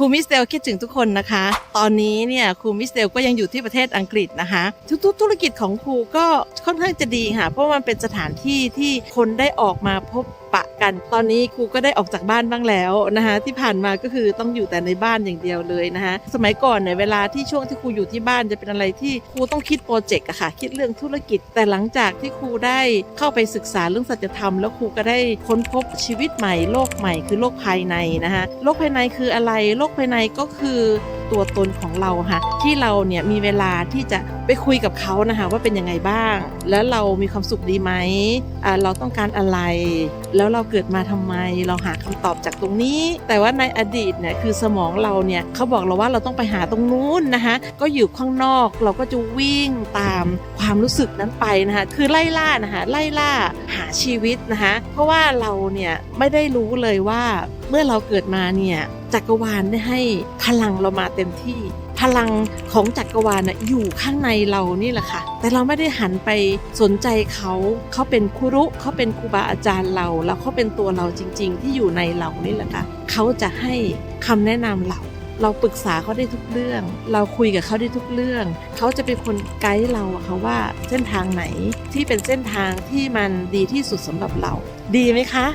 ครูมิสเตลคิดถึงทุกคนนะคะ ตอนนี้เนี่ยครูมิสเตลก็ยังอยู่ที่ประเทศอังกฤษนะคะ ทุกๆ ธุรกิจของครูก็ค่อนข้างจะดีค่ะ เพราะมันเป็นสถานที่ที่คนได้ออกมาพบปะกัน ตอนนี้ครูก็ได้ออกจากบ้านบ้างแล้วนะคะ ที่ผ่านมาก็คือต้องอยู่แต่ในบ้านอย่างเดียวเลยนะคะ สมัยก่อนเนี่ยเวลาที่ช่วงที่ครูอยู่ที่บ้านจะเป็นอะไรที่ครูต้องคิดโปรเจกต์อะค่ะ คิดเรื่องธุรกิจ แต่หลังจากที่ครูได้เข้าไปศึกษาเรื่องสัจธรรมแล้วครูก็ได้ค้นพบชีวิตใหม่โลกใหม่คือโลกภายในนะคะโลกภายในคืออะไรโลกภายในก็คือ ตัวตนของเราค่ะที่เราเนี่ยมีเวลาที่จะไปคุยกับเขานะคะว่าเป็นยังไงบ้าง แล้วเรามีความสุขดีไหมอ่าเราต้องการอะไร แล้วเราเกิดมาทำไมเราหาคำตอบจากตรงนี้ แต่ว่าในอดีตเนี่ยคือสมองเราเนี่ยเขาบอกเราว่าเราต้องไปหาตรงนู้นนะคะก็อยู่ข้างนอกเราก็จะวิ่งตาม ความรู้สึกนั้นไปนะคะคือไล่ล่านะคะไล่ล่าหาชีวิตนะคะเพราะว่าเราเนี่ยไม่ได้รู้เลยว่าเมื่อเราเกิดมาเนี่ยจักรวาลได้ให้พลังเรามาเต็มที่พลังของจักรวาลน่ะอยู่ข้างในเรานี่แหละค่ะ แต่เราไม่ได้หันไปสนใจเขา เขาเป็นครุเขาเป็นครูบาอาจารย์เรา แล้วเขาเป็นตัวเราจริง ๆ ที่อยู่ในเรานี่แหละค่ะ เขาจะให้คำแนะนำเรา เราปรึกษาเขาได้ทุกเรื่อง เราคุยกับเขาได้ทุกเรื่อง เขาจะเป็นคนไกด์เราอะค่ะว่าเส้นทางไหนที่เป็นเส้นทางที่มันดีที่สุดสำหรับเรา ดีไหมคะ